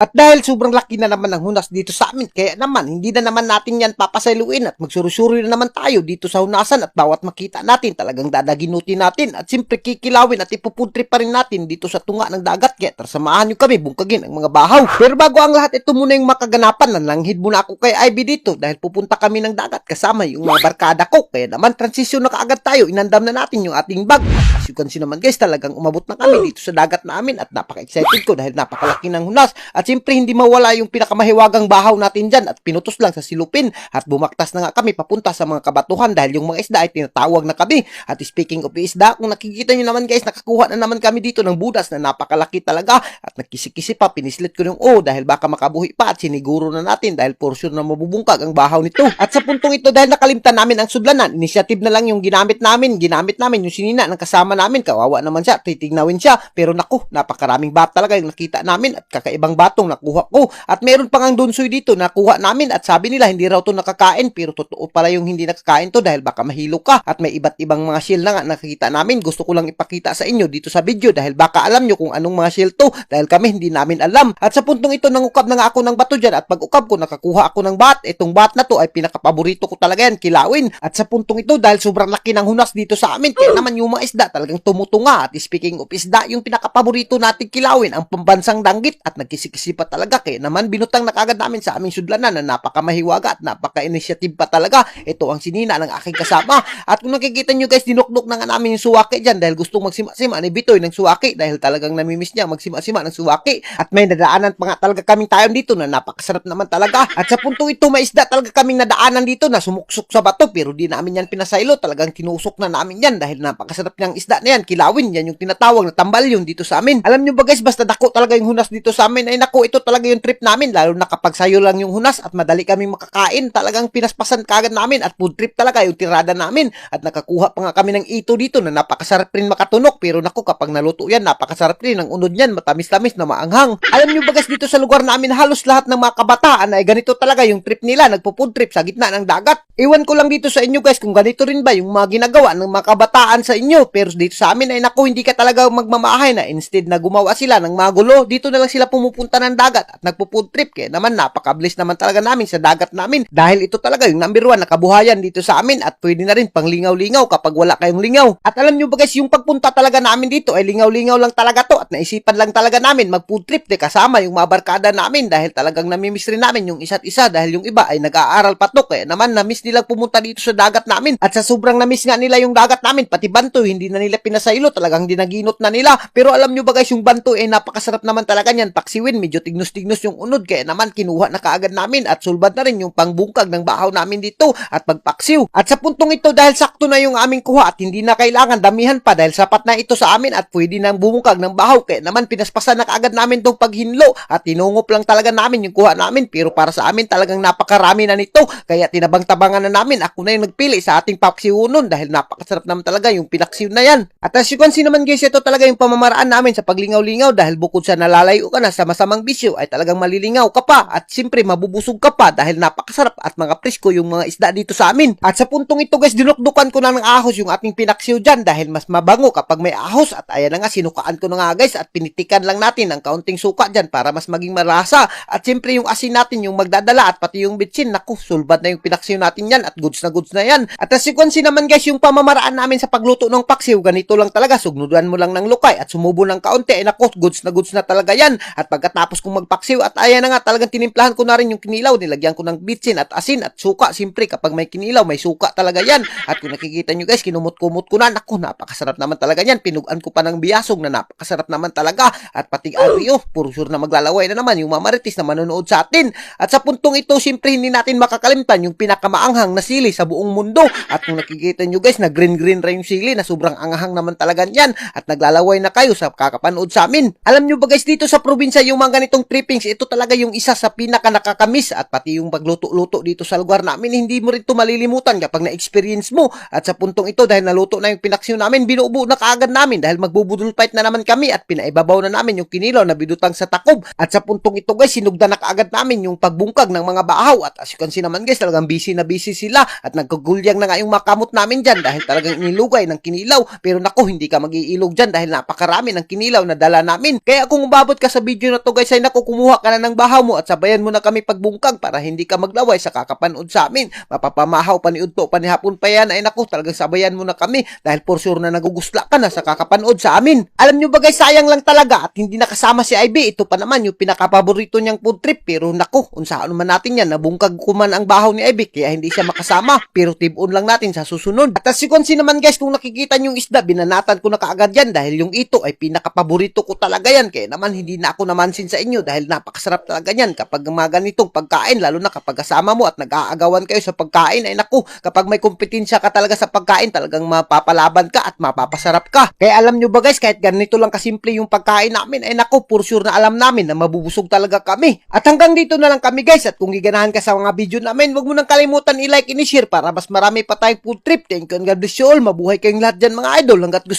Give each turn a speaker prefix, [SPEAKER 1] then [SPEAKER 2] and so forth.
[SPEAKER 1] At dahil sobrang laki na naman ng hunas dito sa amin, kaya naman hindi na naman natin yan papasailuin at magsurusuri na naman tayo dito sa hunasan at bawat makita natin talagang dadaginutin natin at simpre kikilawin at ipupudri pa rin natin dito sa tunga ng dagat kaya tarsamahan nyo kami bungkagin ang mga bahaw. Pero bago ang lahat ito muna yung makaganapan nanlanghid muna ako kay Ivy dito dahil pupunta kami ng dagat kasama yung mga barkada ko kaya naman transisyon na kaagad tayo inandam na natin yung ating bag. As you can see naman guys talagang umabot na kami dito sa dagat namin at napaka-excited ko dahil napakalaki ng hunas at simpre hindi mawala yung pinakamahiwagang bahaw natin dyan at pinutos lang sa silupin. At bumaktas na nga kami papunta sa mga kabatuhan dahil yung mga isda ay tinatawag na kami at speaking of isda kung nakikita nyo naman guys nakakuha na naman kami dito ng budas na napakalaki talaga. At nagkisi-kisi pa pinislit ko yung o dahil baka makabuhi pa at siniguro na natin dahil for sure na mabubungkag ang bahaw nito. At sa puntong ito dahil nakalimtan namin ang sudlanan initiative na lang yung ginamit namin. Ginamit namin yung sinina ng kasama namin. Kawawa naman siya titignawin siya. Pero naku napakaraming bat talaga yung nakita namin at kakaibang batong nakuha ko. At meron pang ang dunsoy dito nakuha namin. At sabi nila hindi raw to nakakain. Pero totoo pala yung hindi nakakain to dahil baka mahilo ka. At may iba't ibang mga shell na nga nakikita namin. Gusto ko lang ipakita sa inyo dito sa video dahil baka alam nyo kung anong mga shell to. Dahil kami hindi namin alam. At sa puntong ito nangukab na nga ako ng bato dyan. At pag ukab ko nakakuha ako ng bat. Itong bat na to ay pinakapaborito ko talaga yan kilawin. At sa puntong ito dahil sobrang laki ng hunas dito sa amin kaya naman yung mga isda talagang tumutunga. At speaking of isda yung pinakapaborito natin kilawin ang pambansang danggit. At nagkisikisi pa talaga. Kaya naman binutang na kagad namin sa aming sudlanan na napakamahiwaga at napaka-initiative pa talaga. Ito ang sinina ng aking kasama. At kung nakikita nyo guys dinukdok na nga namin yung suwaki dyan dahil gustong magsima-sima ni Bitoy ng suwaki dahil talagang namimiss niya magsima-sima ng suwaki. At may nadaanan pa nga talaga kaming tayo dito na napakasarap naman talaga. At sa puntong ito may isda talaga kaming nadaanan dito na sumuksok sa bato pero di namin yan pinasaylo. Talagang tinusok na namin yan dahil napakasarap niyang isda na yan. Kilawin yan yung tinatawag na tambal yun dito sa amin. Alam nyo ba guys basta dako talaga yung hunas dito sa amin ay nako ito talaga yung trip namin lalo na kapag sayo lang yung hunas at madali kaming makakain talagang pinaspasan kagad namin at food trip talaga yung tirada namin. At nakakuha pa nga kami ng ito dito na napakasarap rin makatunok. Pero nako kapag naluto yan napakasarap rin. Ang unod niyan matamis-tamis na maanghang. Alam nyo ba guys dito sa lugar namin halos lahat ng mga kabataan ay ganito talaga yung trip nila. Nagpo-food trip sa gitna ng dagat. Iwan ko lang dito sa inyo guys kung ganito rin ba yung mga ginagawa ng mga kabataan sa inyo. Pero dito sa amin ay nako hindi ka talaga magmamahay na instead na gumawa sila ng mga gulo dito na lang sila pumupunta ng dagat at nagpo-food trip. Kaya naman napaka-bless naman talaga namin sa dagat namin. Dahil ito talaga yung number one na kabuhayan dito sa amin at pwede na rin pang lingaw-lingaw kapag wala kayong lingaw. At alam nyo ba guys yung pagpunta talaga namin dito ay lingaw-lingaw lang talaga to at naisipan lang talaga namin mag-food trip. De kasama yung mga barkada namin dahil talagang namimiss rin namin yung isa't isa dahil yung iba ay nag-aaral pa to. Kaya naman namiss nilang pumunta dito sa dagat namin. At sa sobrang namiss nga nila yung dagat namin pati banto hindi na nila pinasaylo. Talagang dinaginot na nila. Pero alam nyo ba guys yung banto ay napakasarap naman talaga niyan. Paksiwin medyo tignos-tignos yung unod. Kaya naman kinuha na kaagad namin at sulbad na rin yung pangbungkag ng bahaw namin dito at pagpaksiw. At sa puntong ito dahil sakto na yung aming kuha at hindi na kailangan damihan pa dahil sapat na ito sa amin at pwede nang bumungkag ng bahaw kaya naman pinaspasan na kaagad namin tong paghinlo. At tinungop lang talaga namin yung kuha namin pero para sa amin talagang napakarami na nito. Kaya tinabang-tabangan na namin. Ako na yung nagpili sa ating paksiw nun dahil napakasarap naman talaga yung pinaksiw na yan. At as you can see naman guys ito talaga yung pamamaraan namin sa paglingaw-lingaw dahil bukod sa nalalayo ka na sa masamang bisyo ay talagang malilingaw ka pa at siyempre mabubusog ka pa dahil napakasarap at mga presko yung mga isda dito sa amin. At sa puntong ito guys dinukdukan ko na ng ahos yung ating pinaksiw dyan dahil mas mabango kapag may ahos. At ayan na nga sinukaan ko na nga guys at pinitikan lang natin ng kaunting suka dyan para mas maging marasa. At siyempre yung asin natin yung magdadala at pati yung bitsin naku sulbad na yung pinaksiw natin yan at goods na goods na yan. At as naman guys yung pamamaraan namin sa pagluto ng paksiw ganito lang talaga sugnudan mo lang ng lukay at sumubo ng kaunti ay naku goods na goods na talaga yan. At pagkatapos kong magpaksiw at ayan na nga talagang tinimplahan ko na rin yung kinilaw. Nilagyan ko ng bitsin at asin at suka. Siyempre kapag may kinilaw may suka talaga yan. At kung nakikita nyo guys kinumot-kumot ko na. Naku napakasarap naman talaga yan. Pinugan ko pa ng biyasog na napakasarap naman talaga. At pati Ario puro sure na maglalaway na naman. Yung mamaritis na manonood sa atin. At sa puntong ito siyempre hindi natin makakalimtan yung pinakamaanghang na sili sa buong mundo. At kung nakikita nyo guys na green green rin yung sili na sobrang anghang naman talaga yan at naglalaway na kayo sa kakapanood sa amin. Alam nyo ba guys dito sa probinsya yung mga ganitong trippings ito talaga yung isa sa pinaka nakakamiss at pati yung pagluto-luto dito sa lugar namin hindi mo rin ito malilimutan kapag na-experience mo. At sa puntong ito dahil naluto na yung pinaksiw namin binuubo na kaagad namin dahil magbubudol fight na naman kami at pinaibabaw na namin yung kinilaw na bidutang sa takob at sa puntong ito guys sinugda na kaagad namin yung pagbungkag ng mga bahaw at as you can see naman guys talagang busy na busy sila at nagkagulyang na nga yung makamot namin dyan dahil talagang inilugay ng kinilaw. Pero nako hindi ka mag-iilog dyan dahil napakarami ng kinilaw na dala namin. Kaya kung umabot ka sa video na to guys ay naku kumuha ka na ng bahaw mo at sabayan mo na kami pagbungkag para hindi ka maglaway sa kakapanood sa amin. Mapapamahaw pa ni Udto pa ni Hapon pa yan ay naku talagang sabayan mo na kami dahil for sure na nagugusla ka na sa kakapanood sa amin. Alam nyo ba guys sayang lang talaga at hindi nakasama si IB. Ito pa naman yung pinakapaborito niyang food trip pero naku unsaan man natin yan nabungkag ko man ang bahaw ni IB kaya hindi siya makasama pero tibon lang natin sa susunod. At as see naman guys kung nakikita nyo yung isda binanatan ko na kaagad yan dahil yung ito ay pinakapaborito ko talaga yan kaya naman hindi na ako namansin sa inyo dahil napakasarap talaga yan kapag mga ganitong pagkain lalo na kapag kasama mo at nag-aagawan kayo sa pagkain ay naku kapag may kompetensya ka talaga sa pagkain talagang mapapalaban ka at mapapasarap ka. Kaya alam nyo ba guys kahit ganito lang kasimple yung pagkain namin ay naku for sure na alam namin na mabubusog talaga kami. At hanggang dito na lang kami guys at kung giganahan ka sa mga video namin wag mo nang kalimutan i-like i-share para mas marami pa tayong food trip. Thank you and God bless you all. Mabuhay kayong lahat dyan mga idol. Hanggat gusto